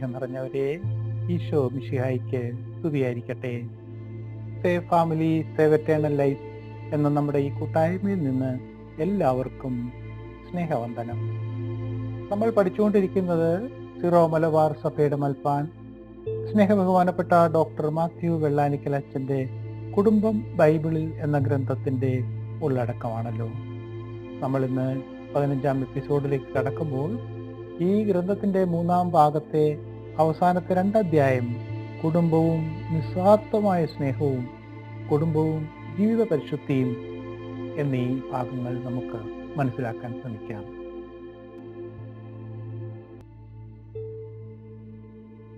സ്നേഹം നിറഞ്ഞവരെ ഈശോ മിഷിഹായിക്ക് സ്തുതിയായിരിക്കട്ടെ. Save family save eternal life എന്ന നമ്മുടെ ഈ കൂട്ടായ്മയിൽ നിന്ന് എല്ലാവർക്കും സ്നേഹവന്ദനം. നമ്മൾ പഠിച്ചുകൊണ്ടിരിക്കുന്നത് സിറോ മലബാർ സഭയുടെ മൽപ്പാൻ. സ്നേഹബഹുമാനപ്പെട്ട ഡോക്ടർ മാത്യു വെള്ളാനിക്കൽ അച്ഛന്റെ കുടുംബം ബൈബിളിൽ എന്ന ഗ്രന്ഥത്തിന്റെ ഉള്ളടക്കമാണല്ലോ. നമ്മൾ ഇന്ന് പതിനഞ്ചാം എപ്പിസോഡിലേക്ക് കടക്കുമ്പോൾ ഈ ഗ്രന്ഥത്തിന്റെ മൂന്നാം ഭാഗത്തെ അവസാനത്തെ രണ്ടധ്യായം കുടുംബവും നിസ്വാർത്ഥമായ സ്നേഹവും കുടുംബവും ജീവിത പരിശുദ്ധിയും എന്നീ ഭാഗങ്ങൾ നമുക്ക് മനസ്സിലാക്കാൻ ശ്രമിക്കാം.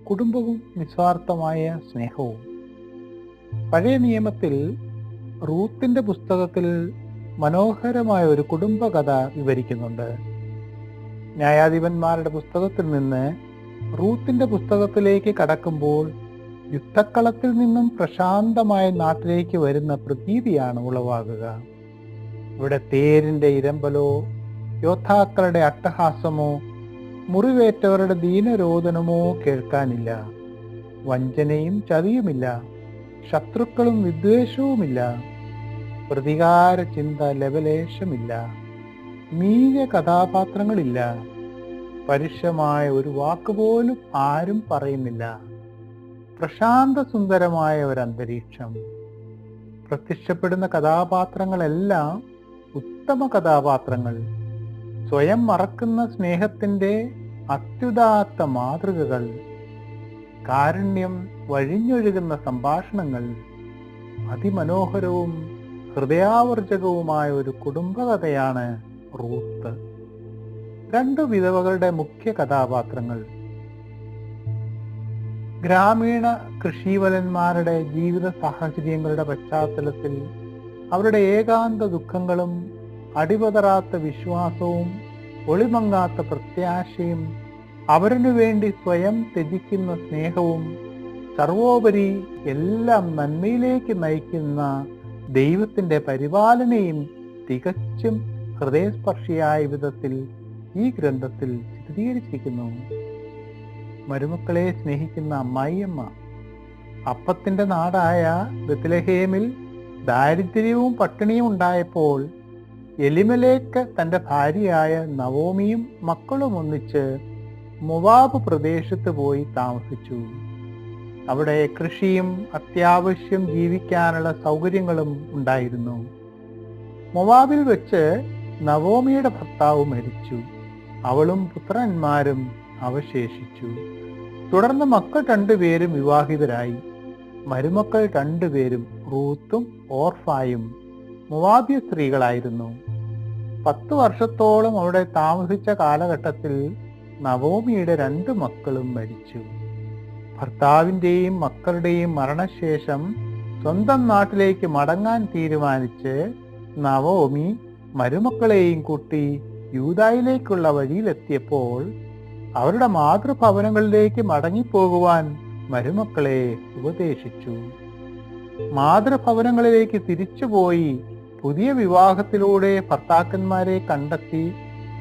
കുടുംബവും നിസ്വാർത്ഥമായ സ്നേഹവും. പഴയ നിയമത്തിൽ റൂത്തിന്റെ പുസ്തകത്തിൽ മനോഹരമായ ഒരു കുടുംബകഥ വിവരിക്കുന്നുണ്ട്. ന്യായാധിപന്മാരുടെ പുസ്തകത്തിൽ നിന്ന് റൂത്തിന്റെ പുസ്തകത്തിലേക്ക് കടക്കുമ്പോൾ യുദ്ധക്കളത്തിൽ നിന്നും പ്രശാന്തമായ നാട്ടിലേക്ക് വരുന്ന പ്രതീതിയാണ് ഉളവാകുക. ഇവിടെ തേരിന്റെ ഇരമ്പലോ യോദ്ധാക്കളുടെ അട്ടഹാസമോ മുറിവേറ്റവരുടെ ദീനരോധനമോ കേൾക്കാനില്ല. വഞ്ചനയും ചതിയുമില്ല. ശത്രുക്കളും വിദ്വേഷവുമില്ല. പ്രതികാര ചിന്ത ലവലേശമില്ല മീന കഥാപാത്രങ്ങളില്ല. പരുഷമായ ഒരു വാക്കുപോലും ആരും പറയുന്നില്ല. പ്രശാന്ത സുന്ദരമായ ഒരു അന്തരീക്ഷം. പ്രത്യക്ഷപ്പെടുന്ന കഥാപാത്രങ്ങളെല്ലാം ഉത്തമ കഥാപാത്രങ്ങൾ. സ്വയം മറക്കുന്ന സ്നേഹത്തിന്റെ അത്യുദാത്ത മാതൃകകൾ. കാരുണ്യം വഴിഞ്ഞൊഴുകുന്ന സംഭാഷണങ്ങൾ. അതിമനോഹരവും ഹൃദയാവർജകവുമായ ഒരു കുടുംബകഥയാണ് റൂത്ത്. രണ്ടു വിധവകളുടെ മുഖ്യ കഥാപാത്രങ്ങൾ. ഗ്രാമീണ കൃഷിവലന്മാരുടെ ജീവിത സാഹചര്യങ്ങളുടെ പശ്ചാത്തലത്തിൽ അവരുടെ ഏകാന്ത ദുഃഖങ്ങളും അടിപതറാത്ത വിശ്വാസവും ഒളിമങ്ങാത്ത പ്രത്യാശയും അവരിനു വേണ്ടി സ്വയം ത്യജിക്കുന്ന സ്നേഹവും സർവോപരി എല്ലാം നന്മയിലേക്ക് നയിക്കുന്ന ദൈവത്തിന്റെ പരിപാലനയും തികച്ചും ഹൃദയസ്പർശിയായ വിധത്തിൽ ഈ ഗ്രന്ഥത്തിൽ ചിത്രീകരിച്ചിരിക്കുന്നു. മരുമക്കളെ സ്നേഹിക്കുന്ന അമ്മായിയമ്മ. അപ്പത്തിന്റെ നാടായ ബത്ലഹേമിൽ ദാരിദ്ര്യവും പട്ടിണിയും ഉണ്ടായപ്പോൾ എലിമലേക്ക് തന്റെ ഭാര്യയായ നവോമിയും മക്കളും ഒന്നിച്ച് മുവാബ് പ്രദേശത്ത് പോയി താമസിച്ചു. അവിടെ കൃഷിയും അത്യാവശ്യം ജീവിക്കാനുള്ള സൗകര്യങ്ങളും ഉണ്ടായിരുന്നു. മൊവാബിൽ വെച്ച് നവോമിയുടെ ഭർത്താവ് മരിച്ചു. അവളും പുത്രന്മാരും അവശേഷിച്ചു. തുടർന്ന് മക്കൾ രണ്ടുപേരും വിവാഹിതരായി. മരുമക്കൾ രണ്ടുപേരും റൂത്തും ഓർഫായും മുവാബ്യ സ്ത്രീകളായിരുന്നു. പത്ത് വർഷത്തോളം അവിടെ താമസിച്ച കാലഘട്ടത്തിൽ നവോമിയുടെ രണ്ട് മക്കളും മരിച്ചു. ഭർത്താവിന്റെയും മക്കളുടെയും മരണശേഷം സ്വന്തം നാട്ടിലേക്ക് മടങ്ങാൻ തീരുമാനിച്ച് നവോമി മരുമക്കളെയും കൂട്ടി യൂതായിലേക്കുള്ള വഴിയിലെത്തിയപ്പോൾ അവരുടെ മാതൃഭവനങ്ങളിലേക്ക് മടങ്ങിപ്പോകുവാൻ മരുമക്കളെ ഉപദേശിച്ചു. മാതൃഭവനങ്ങളിലേക്ക് തിരിച്ചുപോയി പുതിയ വിവാഹത്തിലൂടെ ഭർത്താക്കന്മാരെ കണ്ടെത്തി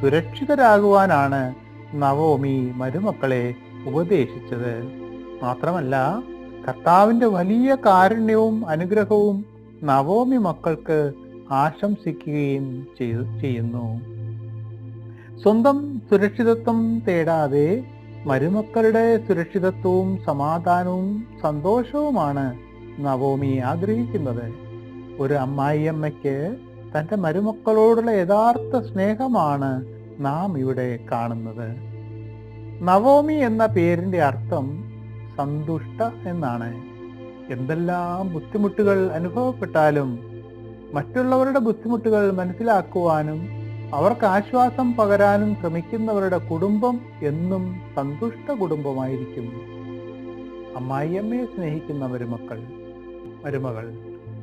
സുരക്ഷിതരാകുവാനാണ് നവോമി മരുമക്കളെ ഉപദേശിച്ചത്. മാത്രമല്ല കർത്താവിന്റെ വലിയ കാരുണ്യവും അനുഗ്രഹവും നവോമി മക്കൾക്ക് ആശംസിക്കുകയും ചെയ്യുന്നു. സ്വന്തം സുരക്ഷിതത്വം തേടാതെ മരുമക്കളുടെ സുരക്ഷിതത്വവും സമാധാനവും സന്തോഷവുമാണ് നവോമി ആഗ്രഹിക്കുന്നത്. ഒരു അമ്മായിയമ്മയ്ക്ക് തന്റെ മരുമക്കളോടുള്ള യഥാർത്ഥ സ്നേഹമാണ് നാം ഇവിടെ കാണുന്നത്. നവോമി എന്ന പേരിന്റെ അർത്ഥം സന്തുഷ്ട എന്നാണ്. എന്തെല്ലാം ബുദ്ധിമുട്ടുകൾ അനുഭവപ്പെട്ടാലും മറ്റുള്ളവരുടെ ബുദ്ധിമുട്ടുകൾ മനസ്സിലാക്കുവാനും അവർക്ക് ആശ്വാസം പകരാനും ശ്രമിക്കുന്നവരുടെ കുടുംബം എന്നും സന്തുഷ്ട കുടുംബമായിരിക്കും. അമ്മായിയമ്മയെ സ്നേഹിക്കുന്ന മരുമക്കൾ മരുമകൾ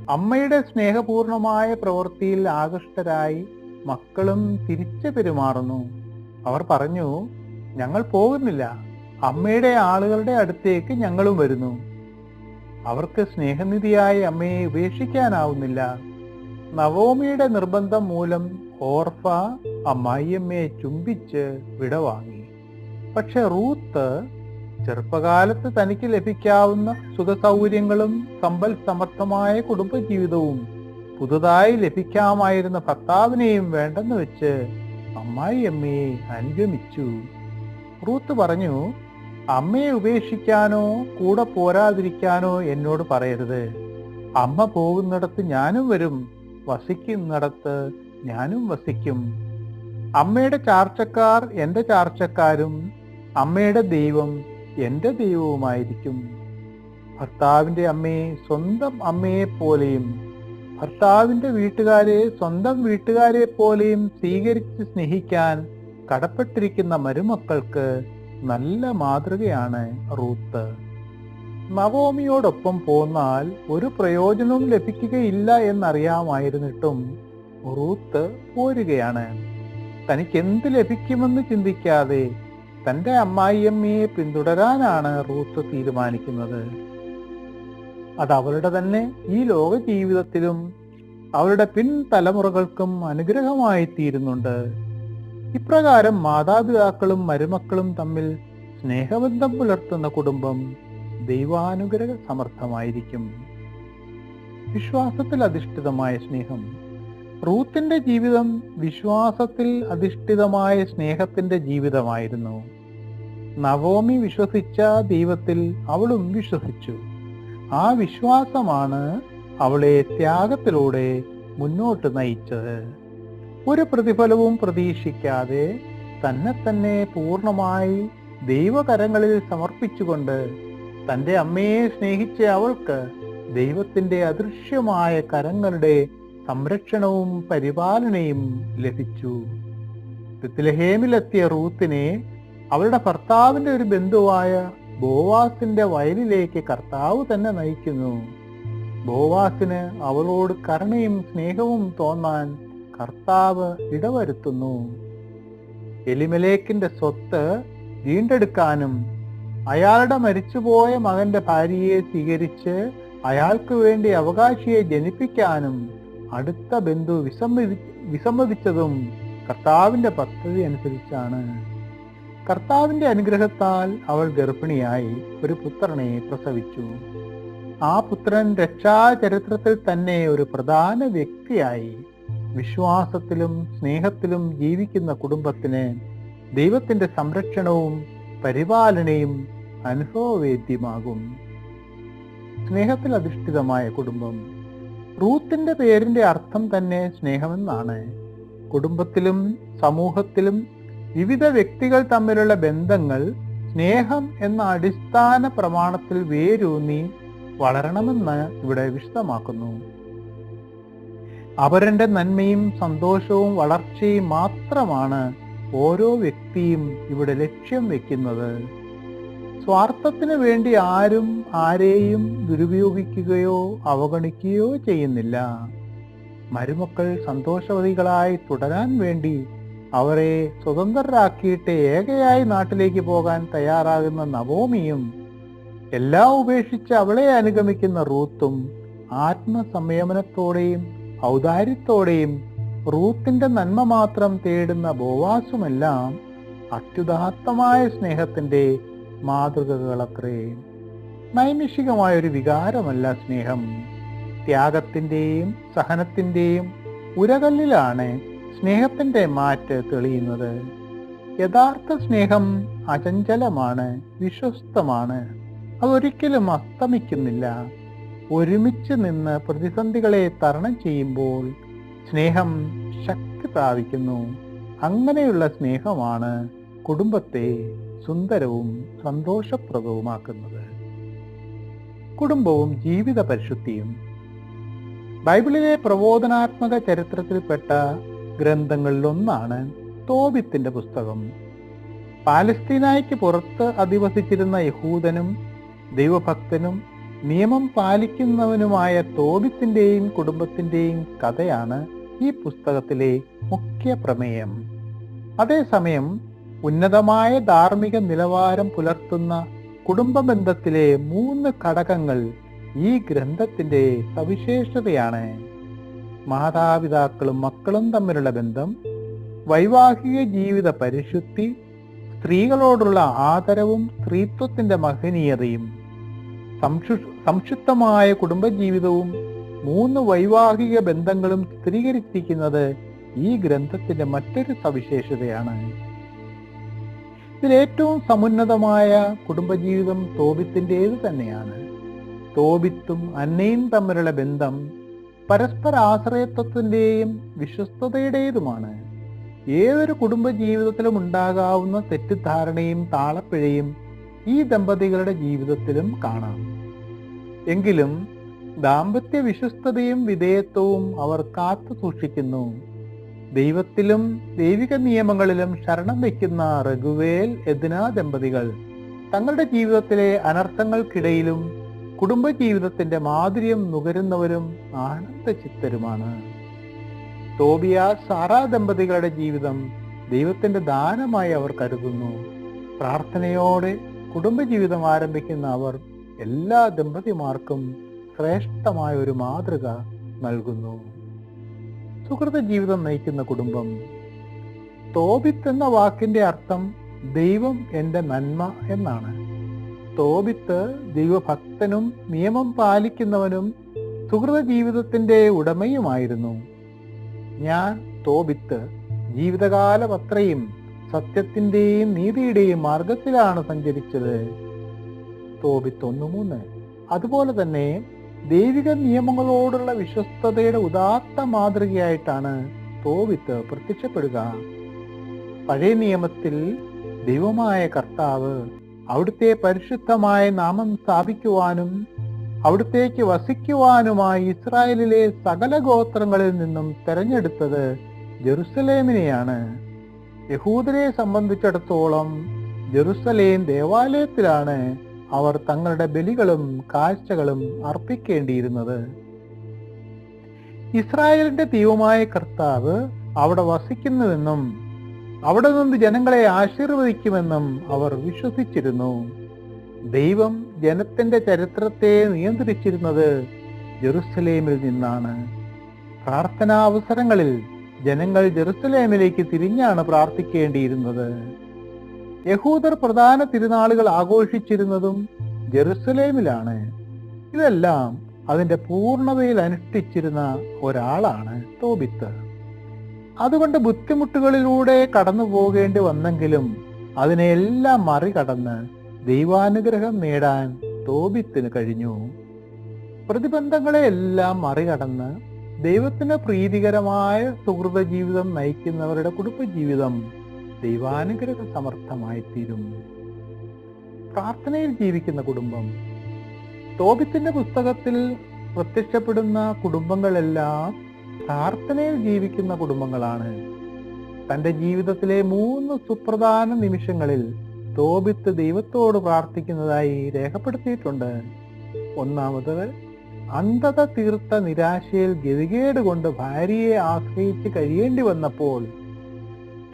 അമ്മയുടെ സ്നേഹപൂർണമായ പ്രവൃത്തിയിൽ ആകൃഷ്ടരായി മക്കളും തിരിച്ചു പെരുമാറുന്നു. അവർ പറഞ്ഞു ഞങ്ങൾ പോകുന്നില്ല. അമ്മയുടെ ആളുകളുടെ അടുത്തേക്ക് ഞങ്ങളും വരുന്നു. അവർക്ക് സ്നേഹനിധിയായ അമ്മയെ ഉപേക്ഷിക്കാനാവുന്നില്ല. നവോമിയുടെ നിർബന്ധം മൂലം ഓർഫ അമ്മായിയമ്മയെ ചുംബിച്ച് വിടവാങ്ങി പക്ഷെ റൂത്ത് ചെറുപ്പകാലത്ത് തനിക്ക് ലഭിക്കാവുന്ന സുഖസൗകര്യങ്ങളും സമ്പൽ സമർത്ഥമായ കുടുംബജീവിതവും പുതുതായി ലഭിക്കാമായിരുന്ന ഭർത്താവിനെയും വേണ്ടെന്ന് വെച്ച് അമ്മായിയമ്മയെ അനുഗമിച്ചു. റൂത്ത് പറഞ്ഞു അമ്മയെ ഉപേക്ഷിക്കാനോ കൂടെ പോരാതിരിക്കാനോ എന്നോട് പറയരുത്. അമ്മ പോകുന്നിടത്ത് ഞാനും വരും വസിക്കുന്നിടത്ത് ഞാനും വസിക്കും. അമ്മയുടെ ചാർച്ചക്കാർ എന്റെ ചാർച്ചക്കാരും അമ്മയുടെ ദൈവം എന്റെ ദൈവവുമായിരിക്കും. ഭർത്താവിന്റെ അമ്മയെ സ്വന്തം അമ്മയെ പോലെയും ഭർത്താവിന്റെ വീട്ടുകാരെ സ്വന്തം വീട്ടുകാരെ പോലെയും സ്വീകരിച്ച് സ്നേഹിക്കാൻ കടപ്പെട്ടിരിക്കുന്ന മരുമക്കൾക്ക് നല്ല മാതൃകയാണ് റൂത്ത്. നവോമിയോടൊപ്പം പോന്നാൽ ഒരു പ്രയോജനവും ലഭിക്കുകയില്ല എന്നറിയാമായിരുന്നിട്ടും റൂത്ത് പോരുകയാണ്. തനിക്ക് എന്ത് ലഭിക്കുമെന്ന് ചിന്തിക്കാതെ തന്റെ അമ്മായിയമ്മയെ പിന്തുടരാനാണ് റൂത്ത് തീരുമാനിക്കുന്നത്. അത് അവളുടെ തന്നെ ഈ ലോക ജീവിതത്തിലും അവളുടെ പിൻതലമുറകൾക്കും അനുഗ്രഹമായി തീരുന്നുണ്ട് ഇപ്രകാരം മാതാപിതാക്കളും മരുമക്കളും തമ്മിൽ സ്നേഹബന്ധം പുലർത്തുന്ന കുടുംബം ദൈവാനുഗ്രഹ സമർത്ഥമായിരിക്കും. വിശ്വാസത്തിൽ അധിഷ്ഠിതമായ സ്നേഹം. റൂത്തിന്റെ ജീവിതം വിശ്വാസത്തിൽ അധിഷ്ഠിതമായ സ്നേഹത്തിന്റെ ജീവിതമായിരുന്നു. നവോമി വിശ്വസിച്ച ദൈവത്തിൽ അവളും വിശ്വസിച്ചു. ആ വിശ്വാസമാണ് അവളെ ത്യാഗത്തിലൂടെ മുന്നോട്ട് നയിച്ചത്. ഒരു പ്രതിഫലവും പ്രതീക്ഷിക്കാതെ തന്നെ തന്നെ പൂർണമായി ദൈവകരങ്ങളിൽ സമർപ്പിച്ചുകൊണ്ട് തന്റെ അമ്മയെ സ്നേഹിച്ച അവൾക്ക് ദൈവത്തിന്റെ അദൃശ്യമായ കരങ്ങളുടെ സംരക്ഷണവും പരിപാലനയും ലഭിച്ചു. ബെത്ലഹേമിലെത്തിയ റൂത്തിനെ അവളുടെ ഭർത്താവിന്റെ ഒരു ബന്ധുവായ ബോവാസിന്റെ വയലിലേക്ക് കർത്താവ് തന്നെ നയിക്കുന്നു. ബോവാസിന് അവളോട് കരുണയും സ്നേഹവും തോന്നാൻ കർത്താവ് ഇടവരുത്തുന്നു. എലിമലേക്കിന്റെ സ്വത്ത് വീണ്ടെടുക്കാനും അയാളുടെ മരിച്ചുപോയ മകന്റെ ഭാര്യയെ സ്വീകരിച്ച് അയാൾക്ക് വേണ്ടി അവകാശിയെ ജനിപ്പിക്കാനും അടുത്ത ബന്ധു വിസമ്മതി വിസമ്മതിച്ചതും കർത്താവിന്റെ പദ്ധതി അനുസരിച്ചാണ്. കർത്താവിന്റെ അനുഗ്രഹത്താൽ അവൾ ഗർഭിണിയായി ഒരു പുത്രനെ പ്രസവിച്ചു. ആ പുത്രൻ രക്ഷാചരിത്രത്തിൽ തന്നെ ഒരു പ്രധാന വ്യക്തിയായി. വിശ്വാസത്തിലും സ്നേഹത്തിലും ജീവിക്കുന്ന കുടുംബത്തിന് ദൈവത്തിന്റെ സംരക്ഷണവും പരിപാലനയും അനുഭവവേദ്യമാകും. സ്നേഹത്തിൽ അധിഷ്ഠിതമായ കുടുംബം. റൂത്തിന്റെ പേരിന്റെ അർത്ഥം തന്നെ സ്നേഹമെന്നാണ്. കുടുംബത്തിലും സമൂഹത്തിലും വിവിധ വ്യക്തികൾ തമ്മിലുള്ള ബന്ധങ്ങൾ സ്നേഹം എന്ന അടിസ്ഥാന പ്രമാണത്തിൽ വേരൂന്നി വളരണമെന്ന് ഇവിടെ വിശദമാക്കുന്നു. അവരന്റെ നന്മയും സന്തോഷവും വളർച്ചയും മാത്രമാണ് ഓരോ വ്യക്തിയും ഇവിടെ ലക്ഷ്യം വെക്കുന്നത്. സ്വാർത്ഥത്തിന് വേണ്ടി ആരും ആരെയും ദുരുപയോഗിക്കുകയോ അവഗണിക്കുകയോ ചെയ്യുന്നില്ല. മരുമക്കൾ സന്തോഷവതികളായി തുടരാൻ വേണ്ടി അവരെ സ്വതന്ത്രരാക്കിയിട്ട് ഏകയായി നാട്ടിലേക്ക് പോകാൻ തയ്യാറാകുന്ന നവോമിയും എല്ലാം ഉപേക്ഷിച്ച് അവളെ അനുഗമിക്കുന്ന റൂത്തും ആത്മസംയമനത്തോടെയും ഔദാര്യത്തോടെയും റൂത്തിന്റെ നന്മ മാത്രം തേടുന്ന ബോവാസുമെല്ലാം അത്യുദാത്തമായ സ്നേഹത്തിന്റെ മാതൃകകളത്രേ. നൈമിഷികമായ ഒരു വികാരമല്ല സ്നേഹം. ത്യാഗത്തിന്റെയും സഹനത്തിന്റെയും ഉരകല്ലിലാണ് സ്നേഹത്തിന്റെ മാറ്റ് തെളിയുന്നത്. യഥാർത്ഥ സ്നേഹം അചഞ്ചലമാണ് വിശ്വസ്തമാണ്. അതൊരിക്കലും അസ്തമിക്കുന്നില്ല. ഒരുമിച്ച് നിന്ന് പ്രതിസന്ധികളെ തരണം ചെയ്യുമ്പോൾ സ്നേഹം ശക്തി പ്രാപിക്കുന്നു. അങ്ങനെയുള്ള സ്നേഹമാണ് കുടുംബത്തെ സുന്ദരവും സന്തോഷപ്രദവുമാക്കുന്നത്. കുടുംബവും ജീവിത പരിശുദ്ധിയും. ബൈബിളിലെ പ്രബോധനാത്മക ചരിത്രത്തിൽപ്പെട്ട ഗ്രന്ഥങ്ങളിലൊന്നാണ് തോബിത്തിന്റെ പുസ്തകം. പാലസ്തീനായ്ക്ക് പുറത്ത് അധിവസിച്ചിരുന്ന യഹൂദനും ദൈവഭക്തനും നിയമം പാലിക്കുന്നവനുമായ തോബിത്തിന്റെയും കുടുംബത്തിന്റെയും കഥയാണ് ഈ പുസ്തകത്തിലെ മുഖ്യ പ്രമേയം അതേസമയം ഉന്നതമായ ധാർമ്മിക നിലവാരം പുലർത്തുന്ന കുടുംബ ബന്ധത്തിലെ മൂന്ന് ഘടകങ്ങൾ ഈ ഗ്രന്ഥത്തിന്റെ സവിശേഷതയാണ്. മാതാപിതാക്കളും മക്കളും തമ്മിലുള്ള ബന്ധം വൈവാഹിക ജീവിത പരിശുദ്ധി സ്ത്രീകളോടുള്ള ആദരവും സ്ത്രീത്വത്തിന്റെ മഹനീയതയും സംക്ഷു സംക്ഷിപ്തമായ കുടുംബജീവിതവും മൂന്ന് വൈവാഹിക ബന്ധങ്ങളും ചിത്രീകരിച്ചിരിക്കുന്നത് ഈ ഗ്രന്ഥത്തിന്റെ മറ്റൊരു സവിശേഷതയാണ്. ഇതിലേറ്റവും സമുന്നതമായ കുടുംബജീവിതം തോബിത്തിന്റെത് തന്നെയാണ്? തോബിത്തും അന്നയും തമ്മിലുള്ള ബന്ധം പരസ്പര ആശ്രയത്വത്തിന്റെയും വിശ്വസ്തതയുടേതുമാണ്. ഏതൊരു കുടുംബജീവിതത്തിലും ഉണ്ടാകാവുന്ന തെറ്റിദ്ധാരണയും താളപ്പിഴയും ഈ ദമ്പതികളുടെ ജീവിതത്തിലും കാണാം. എങ്കിലും ദാമ്പത്യ വിശ്വസ്തതയും വിധേയത്വവും അവർ കാത്തു സൂക്ഷിക്കുന്നു. ദൈവത്തിലും ദൈവിക നിയമങ്ങളിലും ശരണം വയ്ക്കുന്ന റഘുവേൽ എദ്ന ദമ്പതികൾ തങ്ങളുടെ ജീവിതത്തിലെ അനർത്ഥങ്ങൾക്കിടയിലും കുടുംബജീവിതത്തിന്റെ മാധുര്യം നുകരുന്നവരും ആനന്ദചിത്തരുമാണ്. തോബിയ സാറ ദമ്പതികളുടെ ജീവിതം ദൈവത്തിന്റെ ദാനമായി അവർ കരുതുന്നു. പ്രാർത്ഥനയോടെ കുടുംബജീവിതം ആരംഭിക്കുന്ന അവർ എല്ലാ ദമ്പതിമാർക്കും ശ്രേഷ്ഠമായ ഒരു മാതൃക നൽകുന്നു. സുഹൃത ജീവിതം നയിക്കുന്ന കുടുംബം. തോബിത്ത് എന്ന വാക്കിന്റെ അർത്ഥം ദൈവം എന്റെ നന്മ എന്നാണ്. തോബിത്ത് ദൈവഭക്തനും നിയമം പാലിക്കുന്നവനും സുഹൃത ജീവിതത്തിന്റെ ഉടമയുമായിരുന്നു. ഞാൻ തോബിത്ത് ജീവിതകാലം അത്രയും സത്യത്തിന്റെയും നീതിയുടെയും മാർഗത്തിലാണ് സഞ്ചരിച്ചത്. തോബിത്ത് ഒന്ന് മൂന്ന്. അതുപോലെ തന്നെ ദൈവിക നിയമങ്ങളോടുള്ള വിശ്വസ്തതയുടെ ഉദാത്ത മാതൃകയായിട്ടാണ് തോവിത്ത് പ്രത്യക്ഷപ്പെടുക. പഴയ നിയമത്തിൽ ദൈവമായ കർത്താവ് അവിടുത്തെ പരിശുദ്ധമായ നാമം സ്ഥാപിക്കുവാനും അവിടുത്തേക്ക് വസിക്കുവാനുമായി ഇസ്രായേലിലെ സകല ഗോത്രങ്ങളിൽ നിന്നും തെരഞ്ഞെടുത്തത് ജെറുസലേമിനെയാണ്. യഹൂദരെ സംബന്ധിച്ചിടത്തോളം ജെറുസലേം ദേവാലയത്തിലാണ് അവർ തങ്ങളുടെ ബലികളും കാഴ്ചകളും അർപ്പിക്കേണ്ടിയിരുന്നത്. ഇസ്രായേലിന്റെ ദൈവമായ കർത്താവ് അവിടെ വസിക്കുന്നുവെന്നും അവിടെ നിന്ന് ജനങ്ങളെ ആശീർവദിക്കുമെന്നും അവർ വിശ്വസിച്ചിരുന്നു. ദൈവം ജനത്തിന്റെ ചരിത്രത്തെ നിയന്ത്രിച്ചിരുന്നത് ജെറുസലേമിൽ നിന്നാണ്. പ്രാർത്ഥനാ അവസരങ്ങളിൽ ജനങ്ങൾ ജെറുസലേമിലേക്ക് തിരിഞ്ഞാണ് പ്രാർത്ഥിക്കേണ്ടിയിരുന്നത്. യഹൂദർ പ്രധാന തിരുനാളുകൾ ആഘോഷിച്ചിരുന്നതും ജെറുസലേമിലാണ്. ഇതെല്ലാം അതിന്റെ പൂർണതയിൽ അനുഷ്ഠിച്ചിരുന്ന ഒരാളാണ് തോബിത്ത്. അതുകൊണ്ട് ബുദ്ധിമുട്ടുകളിലൂടെ കടന്നു പോകേണ്ടി വന്നെങ്കിലും അതിനെല്ലാം മറികടന്ന് ദൈവാനുഗ്രഹം നേടാൻ തോബിത്തിന് കഴിഞ്ഞു. പ്രതിബന്ധങ്ങളെ എല്ലാം മറികടന്ന് ദൈവത്തിന് പ്രീതികരമായ സുഹൃത ജീവിതം നയിക്കുന്നവരുടെ കുടുംബജീവിതം ദൈവാനുഗ്രഹ സമർത്ഥമായി തീരും പ്രാർത്ഥനയിൽ ജീവിക്കുന്ന കുടുംബം. തോബിത്തിന്റെ പുസ്തകത്തിൽ പ്രത്യക്ഷപ്പെടുന്ന കുടുംബങ്ങളെല്ലാം പ്രാർത്ഥനയിൽ ജീവിക്കുന്ന കുടുംബങ്ങളാണ്. തന്റെ ജീവിതത്തിലെ മൂന്ന് സുപ്രധാന നിമിഷങ്ങളിൽ തോബിത്ത് ദൈവത്തോട് പ്രാർത്ഥിക്കുന്നതായി രേഖപ്പെടുത്തിയിട്ടുണ്ട്. ഒന്നാമത് അന്ധത തീർത്ത നിരാശയിൽ ഗതികേട് കൊണ്ട് ഭാര്യയെ ആശ്രയിച്ച് കഴിയേണ്ടി വന്നപ്പോൾ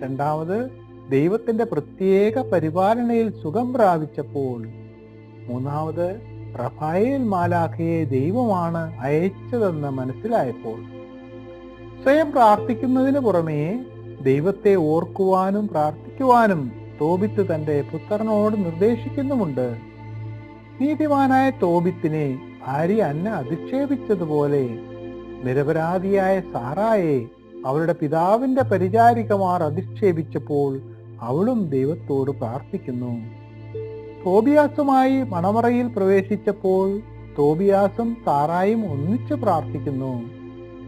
രണ്ടാമത് ദൈവത്തിന്റെ പ്രത്യേക പരിപാലനയിൽ സുഖം പ്രാപിച്ചപ്പോൾ. മൂന്നാമത് റഫായേൽ മാലാഖയെ ദൈവമാണ് അയച്ചതെന്ന് മനസ്സിലായപ്പോൾ. സ്വയം പ്രാർത്ഥിക്കുന്നതിന് പുറമേ ദൈവത്തെ ഓർക്കുവാനും പ്രാർത്ഥിക്കുവാനും തോബിത്ത് തന്റെ പുത്രനോട് നിർദ്ദേശിക്കുന്നുമുണ്ട്. നീതിമാനായ തോബിത്തിനെ ഭാര്യ അന്ന അധിക്ഷേപിച്ചതുപോലെ നിരപരാധിയായ സാറായെ അവളുടെ പിതാവിന്റെ പരിചാരികമാർ അധിക്ഷേപിച്ചപ്പോൾ അവളും ദൈവത്തോട് പ്രാർത്ഥിക്കുന്നു. തോബിയാസുമായി മണമറയിൽ പ്രവേശിച്ചപ്പോൾ തോബിയാസും താറായും ഒന്നിച്ച് പ്രാർത്ഥിക്കുന്നു.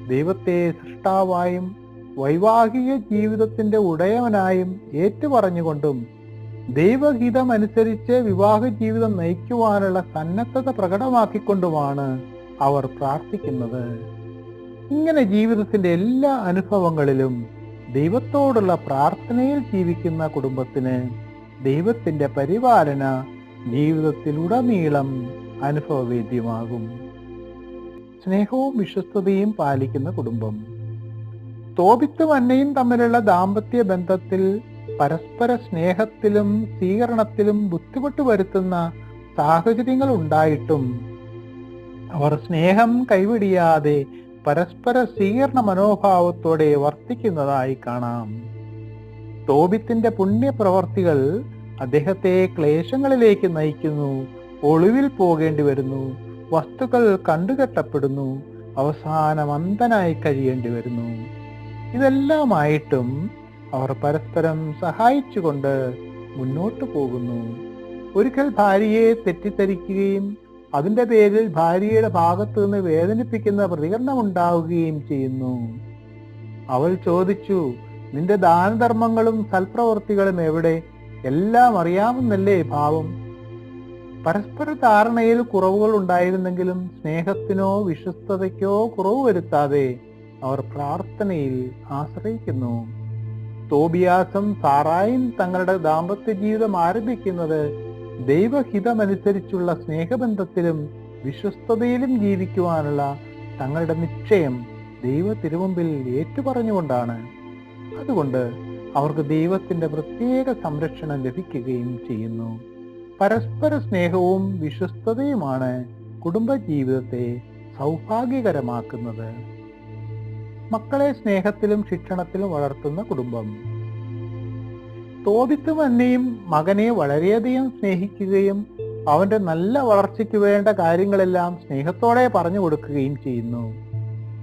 ദൈവത്തെ സൃഷ്ടാവായും വൈവാഹിക ജീവിതത്തിന്റെ ഉടയവനായും ഏറ്റുപറഞ്ഞുകൊണ്ടും ദൈവഹിതമനുസരിച്ച് വിവാഹ ജീവിതം നയിക്കുവാനുള്ള സന്നദ്ധത പ്രകടമാക്കിക്കൊണ്ടുമാണ് അവർ പ്രാർത്ഥിക്കുന്നത്. ഇങ്ങനെ ജീവിതത്തിന്റെ എല്ലാ അനുഭവങ്ങളിലും ദൈവത്തോടുള്ള പ്രാർത്ഥനയിൽ ജീവിക്കുന്ന കുടുംബത്തിന് ദൈവത്തിന്റെ പരിപാലന ജീവിതത്തിലുടനീളം അനുഭവവേദ്യമാകും. സ്നേഹവും വിശ്വസ്തതയും പാലിക്കുന്ന കുടുംബം. തോപിത്തും അന്നയും തമ്മിലുള്ള ദാമ്പത്യ ബന്ധത്തിൽ പരസ്പര സ്നേഹത്തിലും സ്വീകരണത്തിലും ബുദ്ധിമുട്ട് വരുത്തുന്ന സാഹചര്യങ്ങൾ ഉണ്ടായിട്ടും അവർ സ്നേഹം കൈവിടിയാതെ പരസ്പര സ്വീകരണ മനോഭാവത്തോടെ വർത്തിക്കുന്നതായി കാണാം. തോബിത്തിന്റെ പുണ്യപ്രവർത്തികൾ അദ്ദേഹത്തെ ക്ലേശങ്ങളിലേക്ക് നയിക്കുന്നു ഒളിവിൽ പോകേണ്ടി വരുന്നു വസ്തുക്കൾ കണ്ടുകെട്ടപ്പെടുന്നു അവസാനം അന്ധനായി കഴിയേണ്ടി വരുന്നു. ഇതെല്ലാമായിട്ടും അവർ പരസ്പരം സഹായിച്ചുകൊണ്ട് മുന്നോട്ടു പോകുന്നു. ഒരിക്കൽ ഭാര്യയെ തെറ്റിദ്ധരിക്കുകയും അതിന്റെ പേരിൽ ഭാര്യയുടെ ഭാഗത്തു നിന്ന് വേദനിപ്പിക്കുന്ന പ്രതികരണം ഉണ്ടാവുകയും ചെയ്യുന്നു. അവൾ ചോദിച്ചു നിന്റെ ദാനധർമ്മങ്ങളും സൽപ്രവൃത്തികളും എവിടെ? എല്ലാം അറിയാമെന്നല്ലേ ഭാവം? പരസ്പര ധാരണയിൽ കുറവുകൾ ഉണ്ടായിരുന്നെങ്കിലും സ്നേഹത്തിനോ വിശ്വസ്തതയ്ക്കോ കുറവ് വരുത്താതെ അവർ പ്രാർത്ഥനയിൽ ആശ്രയിക്കുന്നു. തോബിയാസും സാറായും തങ്ങളുടെ ദാമ്പത്യ ജീവിതം ആരംഭിക്കുന്നത് ദൈവഹിതമനുസരിച്ചുള്ള സ്നേഹബന്ധത്തിലും വിശ്വസ്തതയിലും ജീവിക്കുവാനുള്ള തങ്ങളുടെ നിശ്ചയം ദൈവ തിരുമുമ്പിൽ ഏറ്റുപറഞ്ഞുകൊണ്ടാണ്. അതുകൊണ്ട് അവർക്ക് ദൈവത്തിന്റെ പ്രത്യേക സംരക്ഷണം ലഭിക്കുകയും ചെയ്യുന്നു. പരസ്പര സ്നേഹവും വിശ്വസ്തതയുമാണ് കുടുംബജീവിതത്തെ സൗഭാഗ്യകരമാക്കുന്നത്. മക്കളെ സ്നേഹത്തിലും ശിക്ഷണത്തിലും വളർത്തുന്ന കുടുംബം. തോപിത്തും അന്നയും മകനെ വളരെയധികം സ്നേഹിക്കുകയും അവന്റെ നല്ല വളർച്ചയ്ക്ക് വേണ്ട കാര്യങ്ങളെല്ലാം സ്നേഹത്തോടെ പറഞ്ഞു കൊടുക്കുകയും ചെയ്യുന്നു.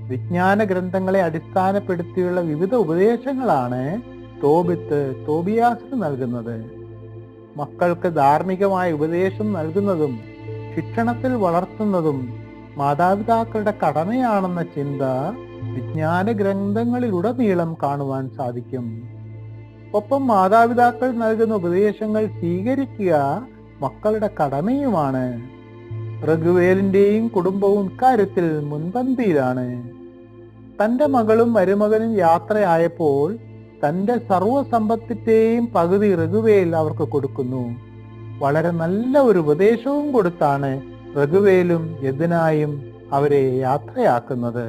വിജ്ഞാന ഗ്രന്ഥങ്ങളെ അടിസ്ഥാനപ്പെടുത്തിയുള്ള വിവിധ ഉപദേശങ്ങളാണ് തോബിത്ത് തോബിയാസിന് നൽകുന്നത്. മക്കൾക്ക് ധാർമ്മികമായ ഉപദേശം നൽകുന്നതും ശിക്ഷണത്തിൽ വളർത്തുന്നതും മാതാപിതാക്കളുടെ കടമയാണെന്ന ചിന്ത വിജ്ഞാന ഗ്രന്ഥങ്ങളിലുടനീളം കാണുവാൻ സാധിക്കും. ഒപ്പം മാതാപിതാക്കൾ നൽകുന്ന ഉപദേശങ്ങൾ സ്വീകരിക്കുക മക്കളുടെ കടമയുമാണ്. റഘുവേലിന്റെയും കുടുംബവും കാര്യത്തിൽ മുൻപന്തിയിലാണ്. തന്റെ മകളും മരുമകനും യാത്രയായപ്പോൾ തന്റെ സർവസമ്പത്തിന്റെയും പകുതി റഘുവേൽ അവർക്ക് കൊടുക്കുന്നു. വളരെ നല്ല ഒരു ഉപദേശവും കൊടുത്താണ് റഘുവേലും യതിനായും അവരെ യാത്രയാക്കുന്നത്.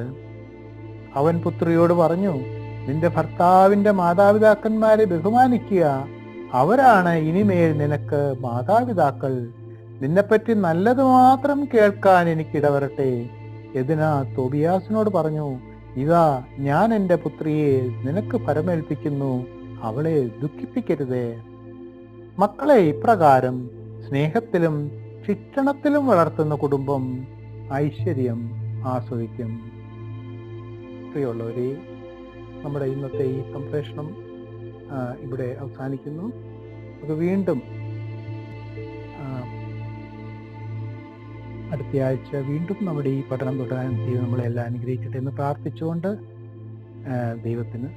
അവൻ പുത്രിയോട് പറഞ്ഞു നിന്റെ ഭർത്താവിന്റെ മാതാപിതാക്കന്മാരെ ബഹുമാനിക്കുക. അവരാണ് ഇനിമേൽ നിനക്ക് മാതാപിതാക്കൾ. നിന്നെപ്പറ്റി നല്ലത് മാത്രം കേൾക്കാൻ എനിക്കിടവരട്ടെ എതിനാ തോബിയാസിനോട് പറഞ്ഞു ഇതാ ഞാൻ എന്റെ പുത്രിയെ നിനക്ക് പരമേൽപ്പിക്കുന്നു. അവളെ ദുഃഖിപ്പിക്കരുതേ. മക്കളെ ഇപ്രകാരം സ്നേഹത്തിലും ശിക്ഷണത്തിലും വളർത്തുന്ന കുടുംബം ഐശ്വര്യം ആസ്വദിക്കും. പ്രിയമുള്ളവരെ നമ്മുടെ ഇന്നത്തെ ഈ സംപ്രേഷണം ഇവിടെ അവസാനിക്കുന്നു. നമുക്ക് വീണ്ടും അടുത്ത ആഴ്ച വീണ്ടും നമ്മുടെ ഈ പഠനം തുടരാൻ ദൈവം നമ്മളെ എല്ലാം അനുഗ്രഹിക്കട്ടെ എന്ന് പ്രാർത്ഥിച്ചുകൊണ്ട് ദൈവത്തിന്